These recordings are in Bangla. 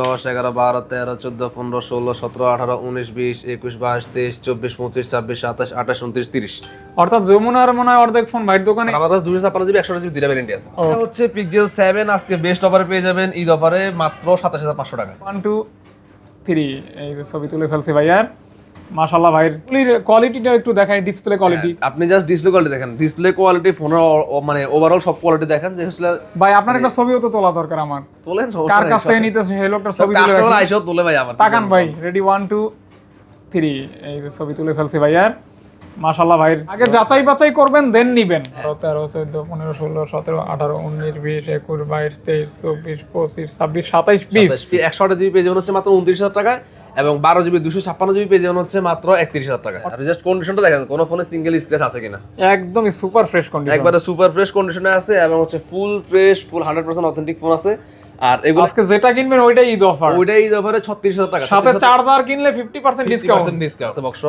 দশ এগারো বারো তেরো চোদ্দ পনেরো ষোলো সতেরো আঠারো উনিশ বিশ একুশ বাইশ তেইশ চব্বিশ পঁচিশ ছাব্বিশ সাতাশ আঠাশ উনত্রিশ তিরিশ। অর্থাৎ যমুনার মনে হয় অর্ধেক ফোন বাইর দোকানে আমার কাছে দুশো ছাপ্পান্ন জিবি একশো জিবি দুইটা ভ্যারেন্টি আছে। এটা হচ্ছে পিকজেল সেভেন আজকে বেস্ট অফারে পেয়ে যাবেন ঈদ অফারে মাত্র সাতাশ হাজার পাঁচশো টাকা ওয়ান টু থ্রি এই ছবি তুলে ফেলছি ভাইয়ার। মাশাল্লাহ ভাইয়ের কোয়ালিটিটা একটু দেখাই ডিসপ্লে কোয়ালিটি আপনি জাস্ট ডিসপ্লে কোয়ালিটি দেখেন। ডিসপ্লে কোয়ালিটি ফোনের মানে ওভারঅল সব কোয়ালিটি দেখেন যে আসলে ভাই আপনার একটা ছবিও তো তোলা দরকার আমার। তোলেন কার কাছ সেই লোকটার ছবি তুলে কাস্টমার আইসো তোলে ভাই আমার তাকান ভাই রেডি ওয়ান টু থ্রি এই ছবি তুলে ফেলছি ভাইয়ার মাশাল্লাহ ভাইয়ের। আগে যাচাই বাছাই করবেন দেন নিবেন। তেরো চোদ্দ পনেরো ষোলো সতেরো আঠারো উনিশ বিশ একুশ বাইশ তেইশ চব্বিশ পঁচিশ ছাব্বিশ সাতাইশ বিশ। একশো আট জিবি পেয়ে যাবেন হচ্ছে মাত্র উনত্রিশ হাজার টাকা এবং বারো জিবি দুশো ছাপ্পান্ন জিবি পেয়ে যাবেন হচ্ছে মাত্র একত্রিশ হাজার টাকা। আপনি জাস্ট কন্ডিশনটা দেখেন কোনো ফোনে সিঙ্গেল স্ক্র্যাচ আছে কিনা? একদমই সুপার ফ্রেশ কন্ডিশন একবারে সুপার ফ্রেশ কন্ডিশনে আছে এবং হচ্ছে full fresh full hundred percent authentic phone আছে। আর এগুলো আজকে যেটা কিনবেন ওইটাই ঈদ অফার ওইটাই ঈদ অফারে ছত্রিশ হাজার টাকা। সাথে চার্জার কিনলে ফিফটি পার্সেন্ট ডিসকাউন্ট ডিসকাউন্ট আছে বক্স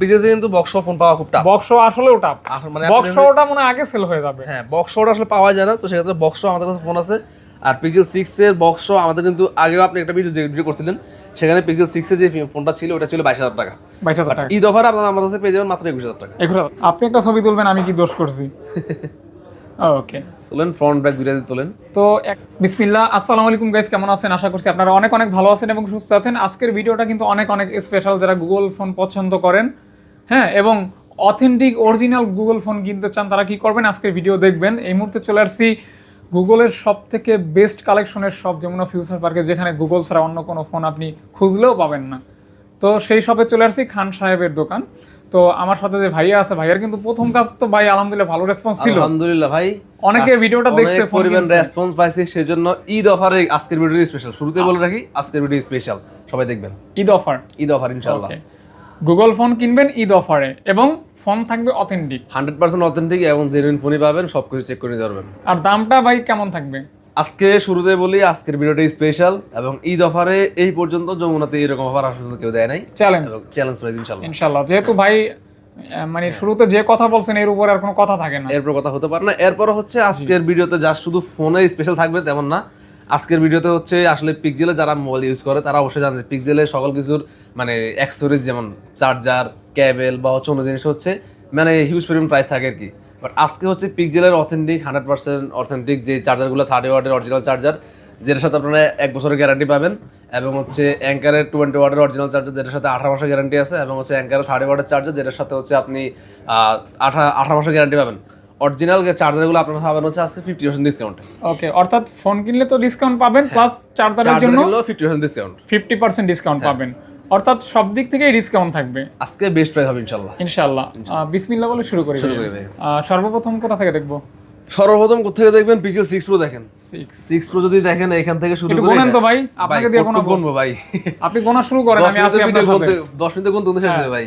পিজেসে কিন্তু বক্স ফোন পাওয়া খুব টাফ বক্স আসলেও টাপ মানে বক্স ওটা মনে হয় আগে সেল হয়ে যাবে। হ্যাঁ বক্স আসলে পাওয়া যায় না তো সেক্ষেত্রে বক্স আমাদের কাছে ফোন আছে। আর পিক্সেল সিক্সের বক্স আমাদের কিন্তু আগেও আপনি একটা ভিডিও ভিডিও করছিলেন সেখানে পিক্সেল সিক্সের যে ফোনটা ছিল ওটা ছিল বাইশ হাজার টাকা। বাইশ হাজার টাকা। ঈদ অফার আপনারা আমার কাছে পেয়ে যাবেন মাত্র একুশ হাজার টাকা। একুশ আপনি একটা ছবি তুলবেন আমি কি দোষ করছি? ওকে তোলেন ফ্রন্ট ব্যাক দুইটা তোলেন। তো এক বিসমিল্লাহ আসসালামু আলাইকুম গাইস কেমন আছেন? আশা করছি আপনারা অনেক অনেক ভালো আছেন এবং সুস্থ আছেন। আজকের ভিডিওটা কিন্তু অনেক অনেক স্পেশাল যারা গুগল ফোন পছন্দ করেন। হ্যাঁ এবং অথেন্টিক অরিজিনাল গুগল ফোন কিনতে চান তারা কি করবেন? আজকের ভিডিও দেখবেন। এই মুহূর্তে চলে আসছি গুগলের সব থেকে বেস্ট কালেকশনের সব যেমন ফিউচার পার্কে যেখানে গুগল ছাড়া অন্য কোনো ফোন আপনি খুঁজলেও পাবেন না। তো সেই শপে চলে আসছি খান সাহেবের দোকান। তো আমার সাথে যে ভাইয়া আছে ভাইয়ার কিন্তু প্রথম কাজ তো ভাই আলহামদুলিল্লাহ ভালো রেসপন্স ছিল। আলহামদুলিল্লাহ ভাই অনেকে ভিডিওটা দেখছে পরিমাণ। রেসপন্স পাইছি সেজন্য ঈদ অফারে আজকের ভিডিও স্পেশাল শুরুতে বলে রাখি আজকের ভিডিও স্পেশাল সবাই দেখবেন। ঈদ অফার ঈদ অফার ইনশাআল্লাহ। গুগল ফোন কিনবেন ঈদ অফারে এবং ফোন থাকবে অথেন্টিক হান্ড্রেড পার্সেন্ট অথেন্টিক এবং জেনুইন ফোনই পাবেন সবকিছু চেক করে নিতে পারবেন। আর দামটা ভাই কেমন থাকবে? আজকে শুরুতে বলি আজকের ভিডিওটা স্পেশাল এবং ঈদ অফারে এই পর্যন্ত যমুনাতে এরকম অফার আসলে কেউ দেয় নাই। চ্যালেঞ্জ চ্যালেঞ্জ প্রাইস ইনশাল্লাহ ইনশাল্লাহ যেহেতু ভাই মানে শুরুতে যে কথা বলছেন এর উপর আর কোনো কথা থাকে না। এরপর কথা হতে পারে না। এরপর হচ্ছে আজকের ভিডিওতে জাস্ট শুধু ফোনে স্পেশাল থাকবে তেমন না। আজকের ভিডিওতে হচ্ছে আসলে পিক্সেলে যারা মোবাইল ইউজ করে, তারা অবশ্যই জানে পিক্সেলের সকল কিছুর মানে অ্যাক্সেসরিজ যেমন চার্জার কেবল বা হচ্ছে অন্য জিনিস হচ্ছে মানে হিউজ পরিমাণ প্রাইস থাকে আর কি। বাট আজকে হচ্ছে পিক্সেলের অথেন্টিক হান্ড্রেড পার্সেন্ট অথেন্টিক যে চার্জারগুলো থার্টি ওয়ার্ডের অরিজিনাল চার্জার যেটার সাথে আপনারা এক বছরের গ্যারান্টি পাবেন, এবং হচ্ছে অ্যাঙ্কারের টোয়েন্টি ওয়ার্ডের অরিজিনাল চার্জার যেটার সাথে আঠারো মাসের গ্যারান্টি আছে, এবং হচ্ছে অ্যাঙ্কারের থার্টি ওয়ার্ডের চার্জার যেটার সাথে হচ্ছে আপনি আঠা, আঠারো মাসের গ্যারান্টি পাবেন। অরিজিনাল চার্জারগুলো আপনারা পাবেন হচ্ছে আজকে ফিফটি পার্সেন্ট ডিসকাউন্টে ওকে অর্থাৎ ফোন কিনলে তো ডিসকাউন্ট পাবেন প্লাস চার্জারের জন্য fifty percent discount fifty percent discount পাবেন। অর্থাৎ সব দিক থেকেই ডিসকাউন্ট থাকবে। আজকে বেস্ট প্রাইস হবে ইনশাল্লাহ ইনশাল্লাহ বিসমিল্লাহ বলে শুরু করি শুরু করি। সর্বপ্রথম কোথা থেকে দেখব? সর্বপ্রথম কোথা থেকে দেখবেন? পিক্সেল সিক্স প্রো দেখেন। সিক্স সিক্স প্রো যদি দেখেন এখান থেকে শুরু করে গোনেন তো ভাই আপনাকে দিয়ে কত গুনবো। ভাই। আপনি গোনা শুরু করেন আমি আসি আপনার ভিডিও সাথে। গুনতে মিনিটে গুনতে শেষ হবে ভাই।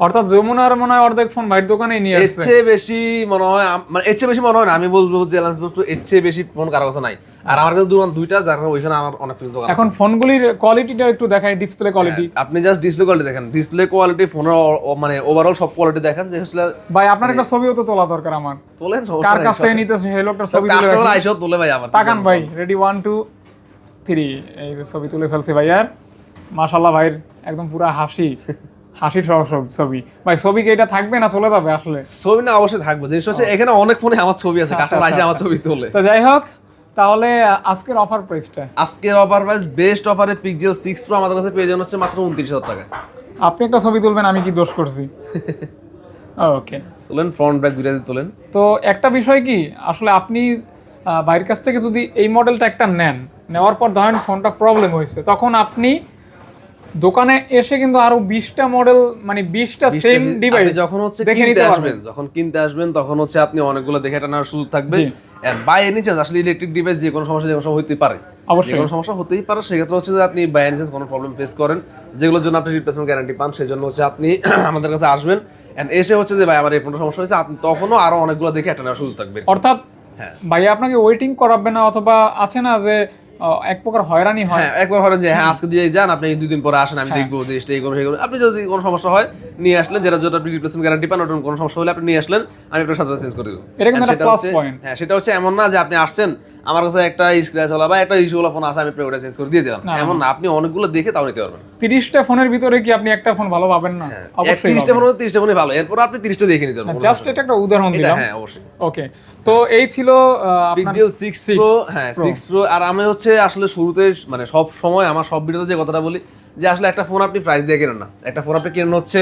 অর্থাৎ যমুনার মনে হয় অর্ধেক ফোন ভাইয়ের দোকানে নিয়ে এর আসছে। চেয়ে বেশি মনে হয় মানে এর চেয়ে বেশি মনে হয় না আমি বলব যে চ্যালেঞ্জ বস্তু এর চেয়ে বেশি ফোন কারও কাছে নাই। আর আমার কাছে দুটো- দুইটা যার কারণে ওইখানে আমার অনেক কিছু দোকান। এখন ফোনগুলির কোয়ালিটিটা একটু দেখাই ডিসপ্লে কোয়ালিটি আপনি জাস্ট ডিসপ্লে কোয়ালিটি দেখেন। ডিসপ্লে কোয়ালিটি ফোনের মানে ওভারঅল সব কোয়ালিটি দেখেন যে আসলে ভাই আপনার একটা ছবিও তো তোলা দরকার আমার। তোলেন কার কাছ নিতেছে সেই লোকটার ছবি তুলে কাস্টমার আইসো তোলে ভাই আমার। তাকান ভাই রেডি ওয়ান টু থ্রি এই ছবি তুলে ফেলছি ভাইয়ার। মাশাল্লাহ ভাইয়ের একদম পুরো হাসি। হাসির ছবি। ভাই ছবি কি এটা থাকবে না চলে যাবে আসলে? ছবি না অবশ্যই থাকবে। জিনিস হচ্ছে এখানে অনেক ফোনে আমার ছবি আছে আচ্ছা, কাস্টমার আচ্ছা, আমার আচ্ছা। ছবি তোলে। তো যাই হোক তাহলে আজকের অফার প্রাইসটা আজকের অফার প্রাইস বেস্ট অফারে পিক্সেল সিক্স প্রো আমাদের কাছে পেয়ে যাবেন হচ্ছে মাত্র উনত্রিশ হাজার টাকা আপনি একটা ছবি তুলবেন আমি কি দোষ করছি? ওকে তোলেন ফ্রন্ট ব্যাক দুইটা তোলেন। তো একটা বিষয় কি আসলে আপনি বাইরের কাছ থেকে যদি এই মডেলটা একটা নেন নেওয়ার পর ধরেন ফোনটা প্রবলেম হয়েছে তখন আপনি দোকানে এসে কিন্তু আরও বিশটা মডেল মানে বিশটা সেম ডিভাইস যখন হচ্ছে কিনতে আসবেন যখন কিনতে আসবেন তখন হচ্ছে আপনি অনেকগুলো দেখে এটা নেওয়ার সুযোগ থাকবে। আর বাই এনি চান্স আসলে ইলেকট্রিক ডিভাইস যে কোনো সমস্যা যে কোনো সময় হতেই পারে। অবশ্যই। কোনো সমস্যা হতেই পারে সেক্ষেত্রে হচ্ছে যে আপনি বাই এনি চান্স কোনো প্রবলেম ফেস করেন যেগুলোর জন্য আপনি রিপ্লেসমেন্ট গ্যারান্টি পান সেই জন্য হচ্ছে আপনি আমাদের কাছে আসবেন। এন্ড এসে হচ্ছে যে ভাই আমার এই ফোনটা সমস্যা হয়েছে। আপনি তখনও আরও অনেকগুলো দেখে একটা নেওয়ার সুযোগ থাকবে। অর্থাৎ হ্যাঁ। ভাইয়া আপনাকে ওয়েটিং করাবে না অথবা আছে না যে এক প্রকার হয়রানি হয়। হ্যাঁ একবার ধরেন যে হ্যাঁ আজকে দিয়ে যান আপনি দুই দিন পরে আসেন আমি হ্যাঁ। দেখব যে এই করব সেই করব আপনি যদি কোনো সমস্যা হয় নিয়ে আসলেন যেটা যেটা আপনি রিপ্লেসমেন্ট গ্যারান্টি পান ওটার কোনো সমস্যা হলে আপনি নিয়ে আসলেন আমি আপনার সাথে চেঞ্জ করে দেবো। এটা কিন্তু একটা সেটা plus হ্যাঁ সেটা হচ্ছে এমন না যে আপনি আসছেন আমার কাছে একটা স্ক্র্যাচ হলা বা একটা ইস্যু হলা ফোন আছে আমি ওটা চেঞ্জ করে দিয়ে দিলাম। এমন না। আপনি অনেকগুলো দেখে তাও নিতে পারবেন। তিরিশটা ফোনের ভিতরে কি আপনি একটা ফোন ভালো পাবেন না? অবশ্যই তিরিশটা ফোন তিরিশটা ফোনই ভালো এরপর আপনি তিরিশটা দেখে নিতে পারবেন জাস্ট এটা একটা উদাহরণ দিলাম। হ্যাঁ অবশ্যই। ওকে তো এই ছিল পিক্সেল সিক্স প্রো হ্যাঁ সিক্স প্রো আর আমি হচ্ছে আসলে শুরুতে মানে সব সময় আমার সব ভিডিওতে যে কথাটা বলি, যে আসলে একটা ফোন আপনি প্রাইস দিয়ে কেনেন না। একটা ফোন আপনি কেনেন হচ্ছে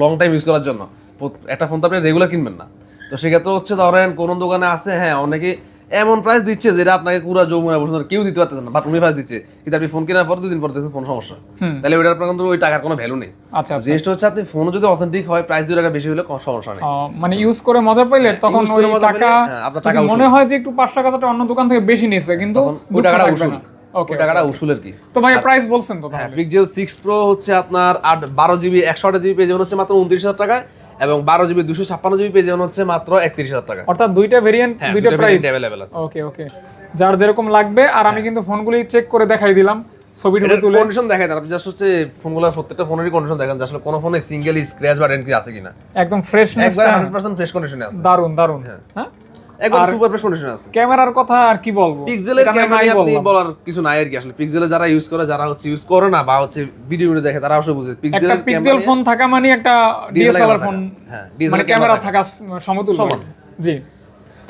লং টাইম ইউজ করার জন্য। একটা ফোন তো আপনি রেগুলার কিনবেন না। তো সেক্ষেত্রে হচ্ছে ধরেন কোনো দোকানে আছে হ্যাঁ অনেকে এমন প্রাইস দিচ্ছে যেটা আপনাকে পুরো যৌমনা বসে কেউ দিতে পারতেছে না। বাট উনি প্রাইস দিচ্ছে। কিন্তু আপনি ফোন কেনার পর দুদিন পর দেখছেন ফোন সমস্যা। তাহলে ওইটার আপনার কিন্তু ওই টাকার কোনো ভ্যালু নেই। আচ্ছা আচ্ছা। জিনিসটা হচ্ছে আপনি ফোন যদি অথেন্টিক হয় প্রাইস দুই টাকা বেশি হলে কোনো সমস্যা নেই। মানে ইউজ করে মজা পাইলে তখন ওই টাকা হ্যাঁ, আপনার টাকা মনে হয় যে একটু পাঁচ টাকা অন্য দোকান থেকে বেশি নিচ্ছে কিন্তু ওই টাকাটা উসুল। ওকে টাকাটা উসুলের কি? তো ভাই প্রাইস বলছেন তো হ্যাঁ তাহলে পিক্সেল সিক্স প্রো হচ্ছে আপনার আট বারো জিবি একশো আট জিবি পেয়ে যাবেন হচ্ছে মাত্র উনত্রিশ হাজার টাকায়। এবং বারো জিবি দুশো ছাপ্পান্ন জিবি পেয়ে যাবেন হচ্ছে মাত্র একত্রিশ হাজার টাকা। অর্থাৎ দুইটা ভেরিয়েন্ট হ্যাঁ দুইটা প্রাইস অ্যাভেলেবেল আছে। ওকে ওকে যার যেরকম লাগবে আর আমি কিন্তু ফোনগুলি চেক করে দেখাই দিলাম ছবি তুলে। কন্ডিশন দেখায় দেন আপনি জাস্ট হচ্ছে ফোনগুলোর প্রত্যেকটা ফোনেরই কন্ডিশন দেখেন যে আসলে কোনো ফোনে সিঙ্গেল স্ক্র্যাচ বা ডেন্ট কি আছে কিনা। একদম ফ্রেশ একবার হান্ড্রেড পার্সেন্ট ফ্রেশ কন্ডিশনে আছে। দারুণ দারুণ হ্যাঁ? একবার সুপার ফ্রেশ কন্ডিশনে আছে। ক্যামেরার কথা আর কি বলব? পিক্সেলের ক্যামেরা আপনি বলার কিছু নাই আর কি আসলে। পিক্সেলে যারা ইউজ করে যারা হচ্ছে ইউজ করে না বা হচ্ছে ভিডিও দেখে তারা অবশ্যই বুঝে। একটা পিক্সেলের পিক্সেল ফোন থাকা মানে একটা ডিএসএলআর ফোন হ্যাঁ মানে ক্যামেরা থাকা সমতুল্য। সমান। জি।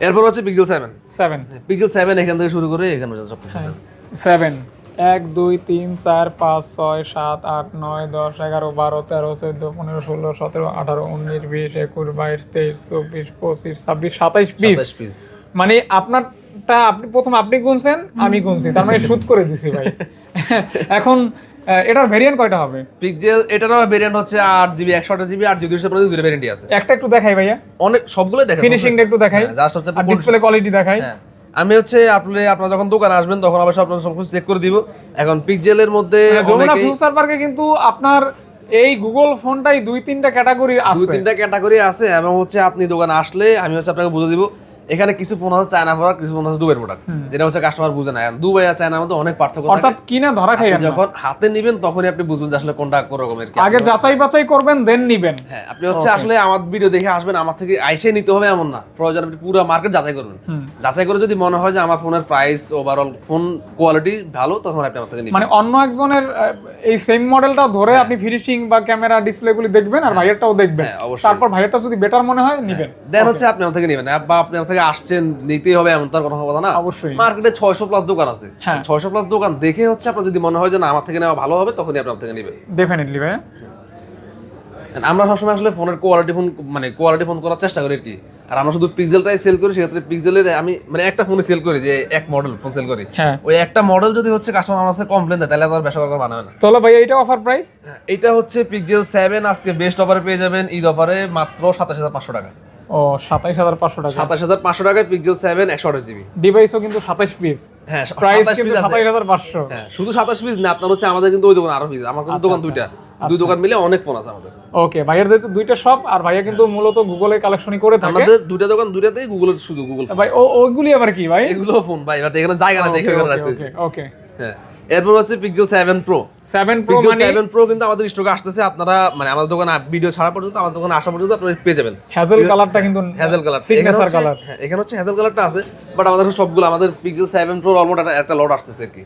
এরপর হচ্ছে Pixel seven seven Pixel seven এখান থেকে শুরু করে এখানে সব পিক্সেল সেভেন এক দুই তিন চার পাঁচ ছয় সাত আট নয় দশ এগারো বারো তেরো চোদ্দ পনেরো ষোলো সতেরো আঠারো উনিশ বিশ একুশ বাইশ তেইশ চব্বিশ পঁচিশ ছাব্বিশ সাতাইশ বিশ পিস। মানে আপনারটা আপনি প্রথম আপনি গুনছেন আমি গুনছি। তার মানে শুট করে দিছি ভাই। এখন এটার ভেরিয়েন্ট কয়টা হবে? পিক্সেল এটারও ভেরিয়েন্ট হচ্ছে আট জিবি একশো আঠাশ জিবি আট জিবি দুশো পনেরো দুটো ভেরিয়েন্টই আছে। একটা একটু দেখাই ভাইয়া। অনেক সবগুলোই দেখেন ফিনিশিংটা একটু দেখাই। জাস্ট হচ্ছে ডিসপ্লে কোয়ালিটি দেখাই। হ্যাঁ। আমি হচ্ছে আপনি আপনারা যখন দোকানে আসবেন তখন অবশ্যই আপনার সব কিছু চেক করে দিব। এখন পিকজেলের মধ্যে মানে যমুনা ফিউচার পার্কে কিন্তু আপনার এই গুগল ফোনটাই দুই তিনটা ক্যাটাগরি দুই আছে। তিনটা ক্যাটাগরি আছে এবং হচ্ছে আপনি দোকানে আসলে আমি হচ্ছে আপনাকে বুঝে দিব এখানে কিছু ফোন আছে চায়না প্রোডাক্ট কিছু ফোন আছে দুবাই প্রোডাক্ট যেটা হচ্ছে কাস্টমার বুঝে না। দুবাই আর চায়নার মধ্যে অনেক পার্থক্য অর্থাৎ কিনা ধরা খাই যখন হাতে নিবেন তখনই আপনি বুঝবেন যে আসলে কোনটা কোন রকমের আগে যাচাই বাছাই করবেন দেন নিবেন। হ্যাঁ আপনি হচ্ছে আসলে আমার ভিডিও দেখে আসবেন আমার থেকে আইসে নিতে হবে এমন না। প্রয়োজন আপনি পুরো মার্কেট যাচাই করবেন। যাচাই করে যদি মনে হয় যে আমার ফোনের প্রাইস ওভারঅল ফোন কোয়ালিটি ভালো তখন আপনি আমার থেকে নিবেন। মানে অন্য একজনের এই সেম মডেলটা ধরে আপনি ফিনিশিং বা ক্যামেরা ডিসপ্লে গুলি দেখবেন আর ভাইয়ারটাও দেখবেন। হ্যাঁ। তারপর ভাইয়ারটা যদি বেটার মনে হয় নিবেন। দেন হচ্ছে আপনি আমার থেকে নেবেন। বা আপনি আমার থেকে আসছেন নিতেই হবে এমন তার কোনো কথা না। অবশ্যই। মার্কেটে ছয়শো প্লাস দোকান আছে। হ্যাঁ। ছয়শো প্লাস দোকান দেখে হচ্ছে আপনার যদি মনে হয় যে না আমার থেকে নেওয়া ভালো হবে তখনই আপনি আমার থেকে নেবেন। ডেফিনেটলি And আমরা সবসময় আসলে ফোনের কোয়ালিটি ফোন মানে কোয়ালিটি ফোন করার চেষ্টা করি আর কি। আর আমরা শুধু পিক্সেলটাই সেল করি সেক্ষেত্রে পিক্সেলের আমি মানে একটা ফোনে সেল করি যে এক মডেল ফোন সেল করি। হ্যাঁ। ওই একটা মডেল যদি হচ্ছে কাস্টমার আমার কমপ্লেন দেয় তাহলে আমার ব্যবসা মানে না। চলো ভাইয়া এটা অফার প্রাইস এটা হচ্ছে পিক্সেল সেভেন আজকে বেস্ট অফারে পেয়ে যাবেন ঈদ অফারে মাত্র সাতাশ হাজার পাঁচশো টাকা। ও সাতাইশ হাজার পাঁচশো টাকা। সাতাশ হাজার পাঁচশো টাকায় পিক্সেল সেভেন একশো আঠাশ জিবি ডিভাইসও কিন্তু সাতাইশ পিস হ্যাঁ প্রাইস কিন্তু piece হাজার পাঁচশো। হ্যাঁ শুধু সাতাশ পিস না আপনার হচ্ছে আমাদের কিন্তু ওই দোকান আরও পিস আমার কিন্তু দোকান দুইটা। দুই দোকান মিলে অনেক ফোন আছে আমাদের। ওকে ভাইয়ার যেহেতু দুইটা শপ আর ভাইয়া কিন্তু মূলত গুগলে কালেকশনই করে থাকে। আমাদের দুইটা দোকান দুইটাতেই গুগলের শুধু গুগল ভাই ওইগুলি আবার কি ভাই? এগুলো ফোন ভাই বাট এখানে জায়গা না দেখে রাখতেছি। ওকে হ্যাঁ। এরপর হচ্ছে Pixel seven Pro seven Pro Pixel মানে সেভেন প্রো কিন্তু আমাদের স্টকে আসতেছে। আপনারা মানে আমাদের দোকানে ভিডিও ছাড়া পর্যন্ত আমাদের দোকানে আসা পর্যন্ত আপনারা পেয়ে যাবেন। হ্যাজেল কালারটা কিন্তু হ্যাজেল কালার সিগনেচার কালার এখানে হচ্ছে হ্যাজেল কালারটা আছে বাট আমাদের সবগুলো আমাদের পিক্সেল সেভেন প্রো অলমোস্ট একটা লট আসতেছে আর কি।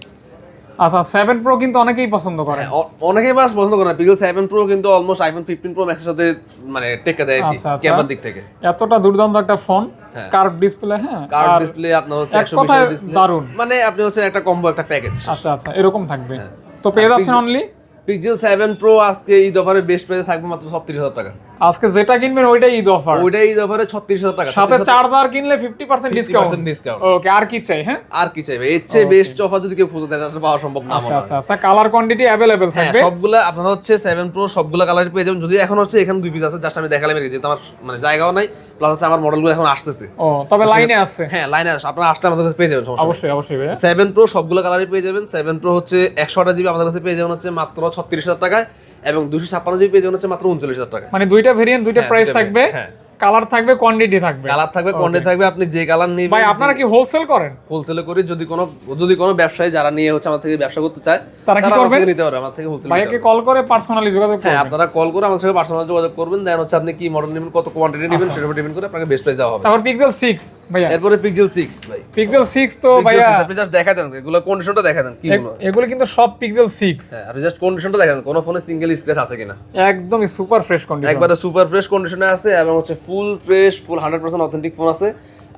আচ্ছা সেভেন প্রো কিন্তু অনেকেই পছন্দ করে। হ্যাঁ, অনেকেই বাস পছন্দ করে পিক্সেল সেভেন প্রো কিন্তু অলমোস্ট আইফোন ফিফটিন প্রো ম্যাক্সের সাথে মানে টেক্কা দেয় আর কি আচ্ছা, আচ্ছা। ক্যামেরার দিক থেকে। এতটা দুর্দান্ত একটা ফোন হ্যাঁ। কার্ভ ডিসপ্লে হ্যাঁ কার্ভ ডিসপ্লে আপনার হচ্ছে এক একশো কথায় ডিসপ্লে দারুণ। মানে আপনি হচ্ছে একটা কম্বো একটা প্যাকেজ আচ্ছা আচ্ছা এরকম থাকবে। হ্যাঁ। তো পেয়ে যাচ্ছেন অনলি পিক্সেল সেভেন প্রো আজকে ঈদ অফারে বেস্ট প্রাইসে থাকবে মাত্র ছত্রিশ হাজার টাকা। আজকে যেটা কিনবেন ওইটাই ঈদ অফার ওইটাই ঈদ অফারে ছত্রিশ হাজার টাকা। সাথে চার্জার কিনলে fifty percent discount discount okay আর কি চাই হ্যাঁ? আর কি চাইবে? এর চেয়ে বেস্ট অফার যদি কেউ খুঁজে দেখে আসলে পাওয়া সম্ভব না আচ্ছা আচ্ছা আচ্ছা কালার কোয়ান্টিটি অ্যাভেলেবেল হ্যাঁ থাকবে। সবগুলা আপনার হচ্ছে সেভেন প্রো সবগুলা কালার পেয়ে যাবেন। যদি এখন হচ্ছে এখানে দুই পিস আছে জাস্ট আমি দেখালাম কি, যেহেতু আমার মানে জায়গাও নাই প্লাস হচ্ছে আমার মডেলগুলো এখন আসতেছে। ও তবে লাইনে আছে। হ্যাঁ লাইনে আস আপনারা আসলে আমাদের কাছে পেয়ে যাবেন অবশ্যই অবশ্যই সেভেন প্রো সবগুলো কালারই পেয়ে যাবেন। সেভেন প্রো হচ্ছে একশো আঠাশ জিবি আমাদের কাছে পেয়ে যাবেন হচ্ছে মাত্র ছত্রিশ হাজার টাকায় এবং দুশো ছাপ্পান্ন জিবি পেয়ে যাবেন হচ্ছে মাত্র উনচল্লিশ হাজার টাকা মানে দুইটা ভেরিয়েন্ট দুইটা হ্যাঁ, প্রাইস থাকবে হ্যাঁ। কালার থাকবে কোয়ান্টিটি থাকবে। কালার থাকবে কোয়ান্টি থাকবে আপনি যে কালার নিবেন ভাই আপনারা কি হোলসেল করেন? হোলসেলে করি যদি কোনো যদি কোনো ব্যবসায়ী যারা নিয়ে হচ্ছে আমার থেকে ব্যবসা করতে চায় তারা কি করবে? নিতে পারে আমার থেকে হোলসেল ভাইয়াকে কল করে পার্সোনালি যোগাযোগ হ্যাঁ করবেন। আপনারা কল করে আমার সাথে পার্সোনাল যোগাযোগ করবেন দেন হচ্ছে আপনি কি মডেল নেবেন কত কোয়ান্টিটি নেবেন সেটার উপর ডিপেন্ড করে আপনাকে বেস্ট প্রাইস দেওয়া হবে। তারপর পিক্সেল 6 ভাইয়া। এরপরে পিক্সেল 6 ভাই। পিক্সেল 6 তো ভাইয়া। আপনি জাস্ট দেখা দেন এগুলো কন্ডিশনটা দেখা দেন কি এ- এগুলো কিন্তু সব পিক্সেল 6 হ্যাঁ আপনি জাস্ট কন্ডিশনটা দেখা দেন কোন ফোনে সিঙ্গেল স্ক্র্যাচ আছে কিনা। একদমই সুপার ফ্রেশ কন্ডিশন একবারে সুপার ফ্রেশ কন্ডিশনে আছে এবং হচ্ছে full fresh full 100% authentic phone আছে।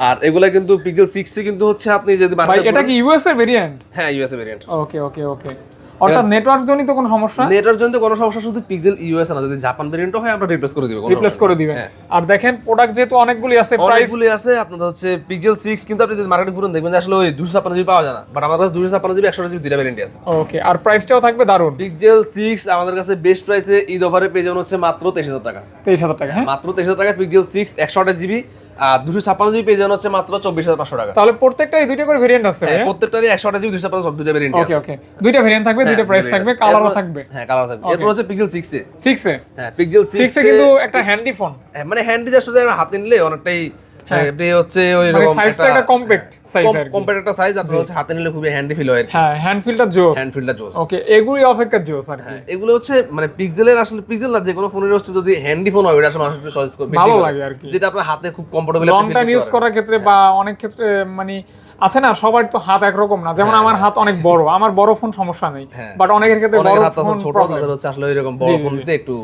আর এগুলা কিন্তু পিক্সেল 6 এ কিন্তু হচ্ছে আপনি যদি এটা কি ইউএস এর ভেরিয়েন্ট হ্যাঁ ইউএসএ ভেরিয়েন্ট ওকে ওকে ওকে অর্থাৎ নেটওয়ার্ক জনিত কোনো সমস্যা? নেটের জন্য কোনো সমস্যা শুধু পিক্সেল ইউএস না যদি জাপান ভেরিয়েন্টও হয় আমরা রিপ্লেস করে দিব রিপ্লেস করে দিবেন। হ্যাঁ। আর দেখেন প্রোডাক্ট যেহেতু অনেকগুলি আছে অনেকগুলি আছে আপনাদের হচ্ছে পিক্সেল 6 কিন্তু আপনি যদি মার্কেটে ঘুরেন দেখবেন যে আসলে ওই 256 জিবি পাওয়া যায় না। বাট আমার কাছে 256 জিবি 128 জিবি দুইটা ভেরিয়েন্ট আছে। ওকে আর প্রাইসটাও থাকবে দারুণ পিক্সেল 6 আমাদের কাছে বেস্ট প্রাইসে ঈদ অফারে পেয়ে যাবেন হচ্ছে মাত্র 23000 টাকা। তেইশ হাজার টাকা হ্যাঁ। মাত্র 23000 টাকা পিক্সেল 6 128 জিবি আর 256 জিবি পেয়ে হচ্ছে মাত্র 24500 টাকা। তাহলে প্রত্যেকটাই দুইটা করে ভেরিয়েন্ট আছে হ্যাঁ একশো 128 জিবি 256 সব দুইটা ভেরিয়েন্ট ওকে ওকে দুইটা ভেরিয়েন্ট থাকবে দুইটা হ্যাঁ, প্রাইস থাকবে। কালারও থাকবে। হ্যাঁ কালার থাকবে। এরপর হচ্ছে পিক্সেল 6 এ। 6 এ? হ্যাঁ পিক্সেল 6 6 কিন্তু একটা হ্যান্ডি ফোন হ্যাঁ, মানে হ্যান্ডি জাস্ট শুধু হাতে নিলে অনেকটাই হচ্ছে ওই মানে রকম সাইজটা একটা কম্প্যাক্ট সাইজ আর কম্প্যাক্ট একটা সাইজ আপনার হচ্ছে হাতে নিলে খুবই হ্যান্ডি ফিল হয় হ্যাঁ হ্যান্ড ফিলটা জোস হ্যান্ড ফিলটা জোস ওকে এগুলি অপেক্ষা জোস আর কি। হ্যাঁ এগুলো হচ্ছে মানে পিক্সেলের আসলে পিক্সেল না যে কোনো ফোনের হচ্ছে যদি হ্যান্ডি ফোন হয় ওটা আসলে মানুষ একটু সহজ করে ভালো লাগে আর কি। যেটা আপনার হাতে খুব কমফোর্টেবল লং টাইম ইউজ করার ক্ষেত্রে বা অনেক ক্ষেত্রে মানে আছে না সবার তো হাত একরকম না। যেমন আমার হাত অনেক বড় আমার বড় ফোন সমস্যা নেই। হ্যাঁ। বাট অনেকের ক্ষেত্রে অনেকের বড় ফোন ছোট তাদের হচ্ছে আসলে এরকম বড় ফোন দিতে একটু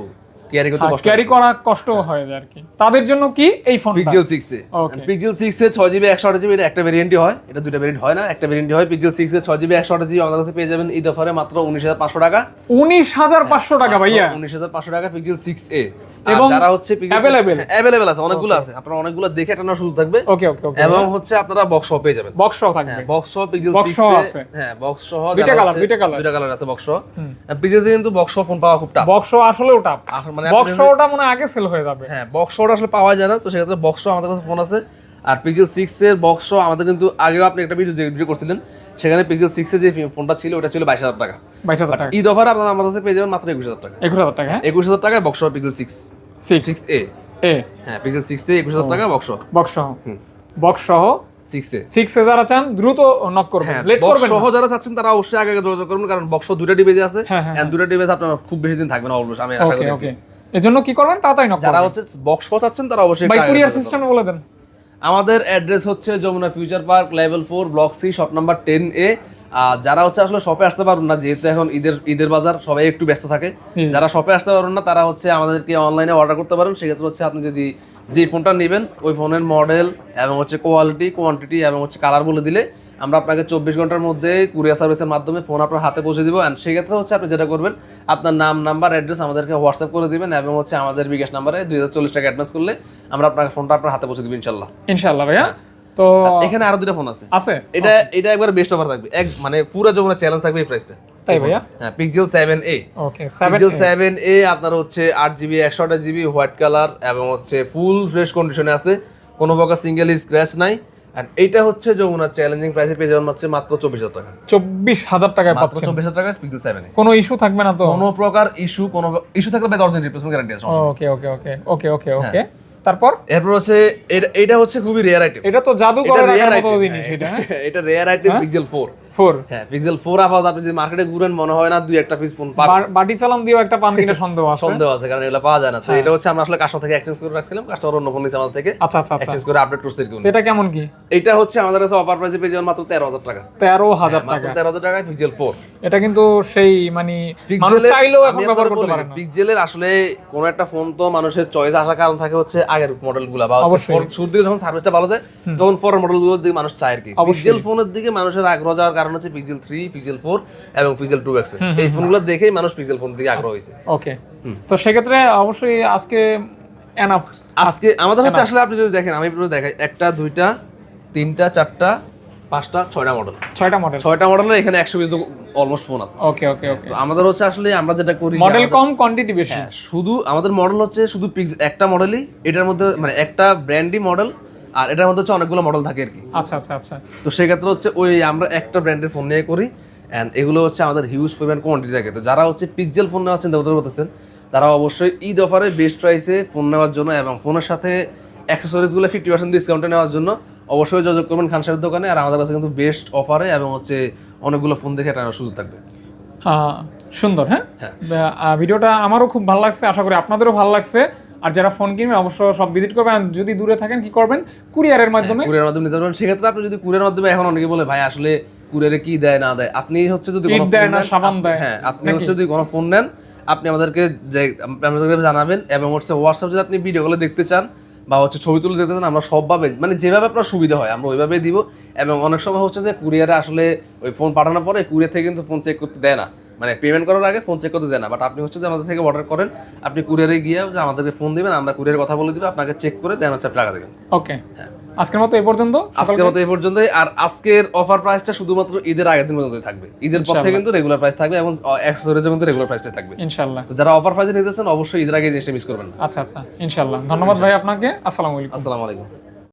ক্যারি করতে কষ্ট ক্যারি করা কষ্ট হয়ে যায় আর কি তাদের জন্য কি এই phone Pixel 6 a Okay. Pixel 6 a 6 GB 128 GB এটা একটা ভেরিয়েন্টই হয় এটা দুটো ভেরিয়েন্ট হয় না একটা ভেরিয়েন্টই হয় পিক্সেল 6 এ 6 জিবি 128 জিবি আমাদের কাছে পেয়ে যাবেন ঈদ অফারে মাত্র 19500 টাকা উনিশ হাজার পাঁচশো টাকা ভাইয়া 19500 টাকা পিক্সেল 6 এ এবং যারা হচ্ছে পিক্সেল available? अवेलेबल আছে অনেকগুলো আছে আপনারা অনেকগুলো দেখে একটা নেওয়ার সুযোগ থাকবে ওকে ওকে ওকে এবং হচ্ছে আপনারা বক্স সহ পেয়ে যাবেন বক্স থাকবে হ্যাঁ বক্স সহ পিক্সেল Box 6 সহ এ আছে। হ্যাঁ বক্স সহ দুইটা যারা colour, হচ্ছে- দুইটা colour। দুইটা কালার আছে বক্স সহ পিক্সেল কিন্তু বক্স সহ ফোন পাওয়া খুব টাফ বক্স আসলেও টাপ মানে বক্স ওটা মনে হয় আগে সেল হয়ে যাবে। হ্যাঁ বক্স শট আসলে পাওয়া যায় না তো সেক্ষেত্রে বক্স শট আমাদের কাছে ফোন আছে। আর পিক্সেল সিক্স এর বক্স শট আমাদের কিন্তু আগেও আপনি একটা ভিডিও ভিডিও করছিলেন সেখানে পিক্সেল সিক্স এর যে ফোনটা ছিল ওটা ছিল বাইশ হাজার টাকা। বাইশ হাজার টাকা। ঈদ অফার আপনারা আমাদের কাছে পেয়ে যাবেন মাত্র একুশ হাজার টাকা। একুশ হাজার টাকা হ্যাঁ। একুশ হাজার টাকায় box Pixel six six A A হ্যাঁ পিক্সেল সিক্স এ একুশ হাজার টাকা বক্স বক্স সহ। বক্স সহ সিক্স সিক্স যারা চান দ্রুত নক করবেন। হ্যাঁ লেট বক্স করবেন সহ যারা চাচ্ছেন তারা অবশ্যই আগে আগে যোগাযোগ করবেন কারণ বক্স দুটা ডিভাইস আছে হ্যাঁ, হ্যাঁ, দুটো ডিভাইস আপনার খুব বেশি দিন থাকবে না অবশ্যই আমি আশা করি ওকে এজন্য কি করবেন? তাড়াতাড়ি নক যারা হচ্ছে বক্স চাচ্ছেন তারা অবশ্যই ভাই কুরিয়ার সিস্টেম বলে দেন। আমাদের অ্যাড্রেস হচ্ছে Jamuna future park level four block C shop number ten A আর যারা হচ্ছে আসলে শপে আসতে পারবেন না যেহেতু এখন ঈদের ঈদের বাজার সবাই একটু ব্যস্ত থাকে। যারা শপে আসতে পারবেন না তারা হচ্ছে আমাদেরকে অনলাইনে অর্ডার করতে পারেন। সেক্ষেত্রে হচ্ছে আপনি যদি যে ফোনটা নেবেন ওই ফোনের মডেল এবং হচ্ছে কোয়ালিটি কোয়ান্টিটি এবং হচ্ছে কালার বলে দিলে আমরা আপনাকে চব্বিশ ঘণ্টার মধ্যে কুরিয়ার সার্ভিসের মাধ্যমে ফোন আপনার হাতে পৌঁছে দিব। অ্যান্ড সেক্ষেত্রে হচ্ছে আপনি যেটা করবেন আপনার নাম নাম্বার অ্যাড্রেস আমাদেরকে হোয়াটসঅ্যাপ করে দিবেন এবং হচ্ছে আমাদের বিকাশ নাম্বারে দুই হাজার চল্লিশ টাকা অ্যাডভান্স করলে আমরা আপনার ফোনটা আপনার হাতে পৌঁছে দিব ইনশাল্লাহ ইনশাআল্লাহ ভাইয়া। তো এখানে আরও দুটো ফোন আছে। আছে? এটা এটা একবার বেস্ট অফার থাকবে। এক মানে পুরো যমুনা চ্যালেঞ্জ থাকবে এই প্রাইসটা তাই ভাইয়া? হ্যাঁ Pixel seven okay Pixel seven A আপনার হচ্ছে আট জিবি একশো আঠাশ জিবি হোয়াইট কালার এবং হচ্ছে ফুল ফ্রেশ কন্ডিশনে আছে। কোনো প্রকার সিঙ্গেল স্ক্র্যাচ নাই। আর এইটা হচ্ছে যমুনা চ্যালেঞ্জিং প্রাইসে পেয়ে যাবেন হচ্ছে মাত্র চব্বিশ হাজার টাকা। চব্বিশ হাজার টাকায় মাত্র চব্বিশ হাজার টাকা পিক্সেল সেভেন কোনো ইস্যু থাকবে না তো? কোনো প্রকার ইস্যু কোনো ইস্যু থাকলে দশ দিন রিপ্লেসমেন্ট গ্যারান্টি আছে ওকে ওকে ওকে ওকে ওকে ওকে তারপর? এরপর হচ্ছে এটা এটা হচ্ছে খুবই রেয়ার আইটেম এটা তো জাদু এটা করে রেয়ার রাখার মতো আইটেম জিনিস এটা হ্যাঁ? এটা rare item Pixel four four? হ্যাঁ পিক্সেল ফোর আপাতত আপনি যদি মার্কেটে ঘুরেন মনে হয় না দুই একটা পিস ফোন পাবেন। বাটি চালান দিয়েও একটা পান কিনে সন্দেহ আছে। সন্দেহ আছে কারণ এগুলো পাওয়া যায় না। তো হ্যাঁ। এটা হচ্ছে আমরা আসলে কাস্টমার থেকে এক্সচেঞ্জ করে রাখছিলাম কাস্টমার অন্য ফোন নিচ্ছে আমাদের থেকে আচ্ছা আচ্ছা আচ্ছা। এক্সচেঞ্জ করে আপডেট করছে এরকম। এটা কেমন কি? এটা হচ্ছে আমাদের কাছে অফার প্রাইসে পেয়ে যাবেন মাত্র তেরো হাজার টাকা। তেরো হাজার মাত্র টাকা। তেরো হাজার টাকায় পিক্সেল ফোর এটা কিন্তু সেই মানে মানুষ চাইলেও এখন ব্যবহার করতে পারে না। পিক্সেলের আসলে কোন একটা ফোন তো মানুষের চয়েস আসার কারণ থাকে হচ্ছে আগের মডেলগুলা বা হচ্ছে। শুরুর দিকে যখন সার্ভিসটা ভালো দেয় তখন ফোর মডেলগুলোর দিকে মানুষ চায় আর কি। পিক্সেল ফোনের দিকে মানুষের আগ্রহ যাওয়ার কারণ হচ্ছে পিক্সেল থ্রি পিক্সেল ফোর এবং পিক্সেল টু এক্স এই ফোনগুলো দেখেই মানুষ পিক্সেল ফোন দিকে আগ্রহ হয়েছে। ওকে তো সেক্ষেত্রে অবশ্যই আজকে এনাফ আজকে আমাদের হচ্ছে আসলে আপনি যদি দেখেন আমি পুরো দেখাই একটা দুইটা তিনটা চারটা পাঁচটা ছয়টা মডেল ছয়টা মডেল ছয়টা মডেলের এখানে একশো পিস অলমোস্ট ফোন আছে। ওকে ওকে ওকে তো আমাদের হচ্ছে আসলে আমরা যেটা করি মডেল কম কোয়ান্টিটি বেশি। হ্যাঁ, শুধু আমাদের মডেল হচ্ছে শুধু পিক্স একটা মডেলই এটার মধ্যে মানে একটা ব্র্যান্ডই মডেল আর এটার মধ্যে হচ্ছে অনেকগুলো মডেল থাকে আর কি। আচ্ছা আচ্ছা আচ্ছা। তো সেক্ষেত্রে হচ্ছে ওই আমরা একটা ব্র্যান্ডের ফোন নিয়ে করি অ্যান্ড এগুলো হচ্ছে আমাদের হিউজ পরিমাণ কোয়ান্টিটি থাকে। তো যারা হচ্ছে পিক্সেল ফোন নেওয়ার চিন্তা করতে করতেছেন তারা অবশ্যই ঈদ অফারে বেস্ট প্রাইসে ফোন নেওয়ার জন্য এবং ফোনের সাথে অ্যাক্সেসরিজগুলো ফিফটি পার্সেন্ট ডিসকাউন্টে নেওয়ার জন্য অবশ্যই যোগাযোগ করবেন খান সাহেবের দোকানে আর আমাদের কাছে কিন্তু বেস্ট অফারে এবং হচ্ছে অনেকগুলো ফোন দেখে এটা সুযোগ থাকবে। সুন্দর হ্যাঁ? হ্যাঁ। ভিডিওটা আমারও খুব ভালো লাগছে আশা করি আপনাদেরও ভালো লাগছে। আর যারা ফোন কিনবেন অবশ্য সব ভিজিট করবেন। আর যদি দূরে থাকেন কি করবেন? কুরিয়ারের মাধ্যমে কুরিয়ার মাধ্যমে নিতে পারবেন। সেক্ষেত্রে আপনি যদি কুরিয়ার মাধ্যমে এখন অনেকে বলে ভাই আসলে কুরিয়ারে কি দেয় না দেয়? আপনি হচ্ছে যদি কোনো ইট দেয় না, নেন, সাবান দেয়। হ্যাঁ আপনি নাকি? হচ্ছে যদি কোনো ফোন নেন আপনি আমাদেরকে যে আমাদেরকে জানাবেন এবং হচ্ছে হোয়াটসঅ্যাপ যদি আপনি ভিডিও কলে দেখতে চান বা হচ্ছে ছবি তুলে দেখতে চান আমরা সবভাবে মানে যেভাবে আপনার সুবিধা হয় আমরা ওইভাবেই দিব। এবং অনেক সময় হচ্ছে যে কুরিয়ারে আসলে ওই ফোন পাঠানোর পরে কুরিয়ার থেকে কিন্তু ফোন চেক করতে দেয় না। মানে পেমেন্ট করার আগে ফোন চেক করতে দেয় না। বাট আপনি হচ্ছে যে আমাদের থেকে অর্ডার করেন আপনি কুরিয়ারে গিয়ে যে আমাদেরকে ফোন দিবেন আমরা কুরিয়ার কথা বলে দিব আপনাকে চেক করে দেন হচ্ছে টাকা দেবেন। ওকে আজকের মতো এই পর্যন্ত। আজকের মতো এই পর্যন্তই। আর আজকের অফার প্রাইসটা শুধুমাত্র ঈদের আগের দিন পর্যন্তই থাকবে। ঈদের পর থেকে কিন্তু রেগুলার প্রাইস থাকবে এবং অ্যাক্সেসরিজের মধ্যে রেগুলার প্রাইসটা থাকবে। ইনশাল্লাহ তো যারা অফার প্রাইসে নিতেছেন অবশ্যই ঈদের আগে জিনিসটা মিস করবেন না। আচ্ছা আচ্ছা। ইনশাল্লাহ ধন্যবাদ ভাই আপনাকে। আসসালামু আলাইকুম। আসসালামু আলাইকুম।